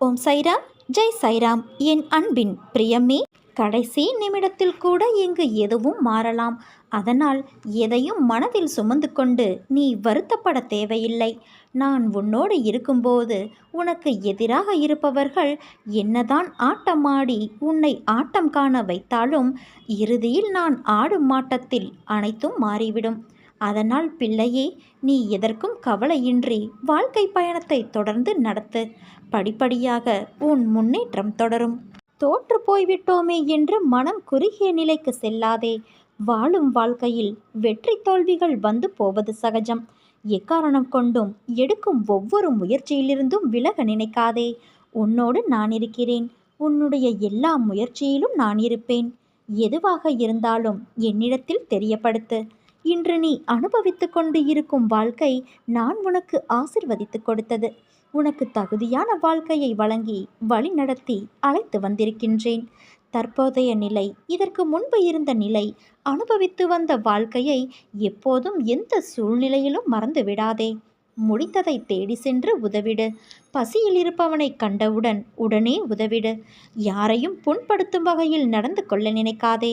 ஓம் சைராம் ஜெய் சைராம். என் அன்பின் பிரியமே கடைசி நிமிடத்தில் கூட இங்கு எதுவும் மாறலாம். அதனால் எதையும் மனதில் சுமந்து கொண்டு நீ வருத்தப்பட தேவையில்லை. நான் உன்னோடு இருக்கும்போது உனக்கு எதிராக இருப்பவர்கள் என்னதான் ஆட்டமாடி உன்னை ஆட்டம் காண வைத்தாலும் இறுதியில் நான் ஆடும் ஆட்டத்தில் அனைத்தும் மாறிவிடும். அதனால் பிள்ளையே நீ எதற்கும் கவலையின்றி வாழ்க்கை பயணத்தை தொடர்ந்து நடத்து. படிப்படியாக உன் முன்னேற்றம் தொடரும். தோற்று போய்விட்டோமே என்று மனம் குறுகிய நிலைக்கு செல்லாதே. வாழும் வாழ்க்கையில் வெற்றி தோல்விகள் வந்து போவது சகஜம். எக்காரணம் கொண்டும் எடுக்கும் ஒவ்வொரு முயற்சியிலிருந்தும் விலக நினைக்காதே. உன்னோடு நான் இருக்கிறேன். உன்னுடைய எல்லா முயற்சியிலும் நான் இருப்பேன். எதுவாக இருந்தாலும் என்னிடத்தில் தெரியப்படுத்து. இன்று நீ அனுபவித்து கொண்டு இருக்கும் வாழ்க்கை நான் உனக்கு ஆசிர்வதித்து கொடுத்தது. உனக்கு தகுதியான வாழ்க்கையை வழங்கி வழிநடத்தி அழைத்து வந்திருக்கின்றேன். தற்போதைய நிலை இதற்கு முன்பு இருந்த நிலை அனுபவித்து வந்த வாழ்க்கையை எப்போதும் எந்த சூழ்நிலையிலும் மறந்து விடாதே. முடிந்ததை தேடி சென்று உதவிடு. பசியில் இருப்பவனை கண்டவுடன் உடனே உதவிடு. யாரையும் புண்படுத்தும் வகையில் நடந்து கொள்ள நினைக்காதே.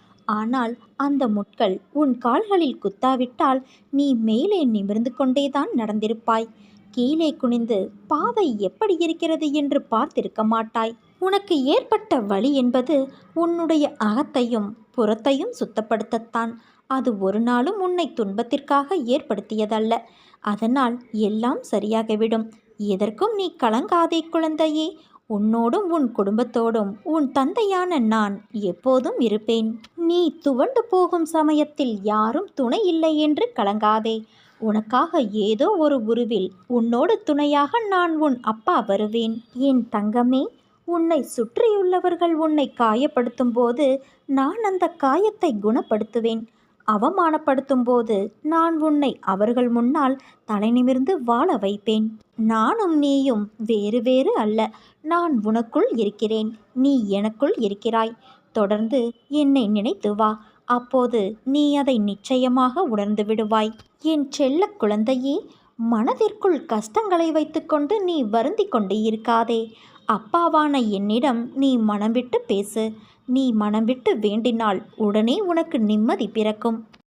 ஆனால் அந்த முட்கள் உன் கால்களில் குத்தாவிட்டால் நீ மேலே நிமிர்ந்து கொண்டேதான் நடந்திருப்பாய். கீழே குனிந்து பாதை எப்படி இருக்கிறது என்று பார்த்திருக்க மாட்டாய். உனக்கு ஏற்பட்ட வழி என்பது உன்னுடைய அகத்தையும் புறத்தையும் சுத்தப்படுத்தத்தான். அது ஒரு நாளும் உன்னை துன்பத்திற்காக ஏற்படுத்தியதல்ல. அதனால் எல்லாம் சரியாகிவிடும். எதற்கும் நீ கலங்காதே குழந்தையே. உன்னோடும் உன் குடும்பத்தோடும் உன் தந்தையான நான் எப்போதும் இருப்பேன். நீ துவண்டு போகும் சமயத்தில் யாரும் துணை இல்லை என்று கலங்காதே. உனக்காக ஏதோ ஒரு உருவில் உன்னோடு துணையாக நான் உன் அப்பா வருவேன். என் தங்கமே உன்னை சுற்றியுள்ளவர்கள் உன்னை காயப்படுத்தும் போது நான் அந்த காயத்தை குணப்படுத்துவேன். அவமானப்படுத்தும் போது நான் உன்னை அவர்கள் முன்னால் தலை நிமிர்ந்து வாழ வைப்பேன். நானும் நீயும் வேறு வேறு அல்ல. நான் உனக்குள் இருக்கிறேன் நீ எனக்குள் இருக்கிறாய். தொடர்ந்து என்னை நினைத்து வா. அப்போது நீ அதை நிச்சயமாக உணர்ந்து விடுவாய். என் செல்ல குழந்தையே மனதிற்குள் கஷ்டங்களை வைத்துக்கொண்டு நீ வருந்தி கொண்டு இருக்காதே. அப்பாவான என்னிடம் நீ மனம் விட்டு பேசு. நீ மனம் விட்டு வேண்டினால் உடனே உனக்கு நிம்மதி பிறக்கும்.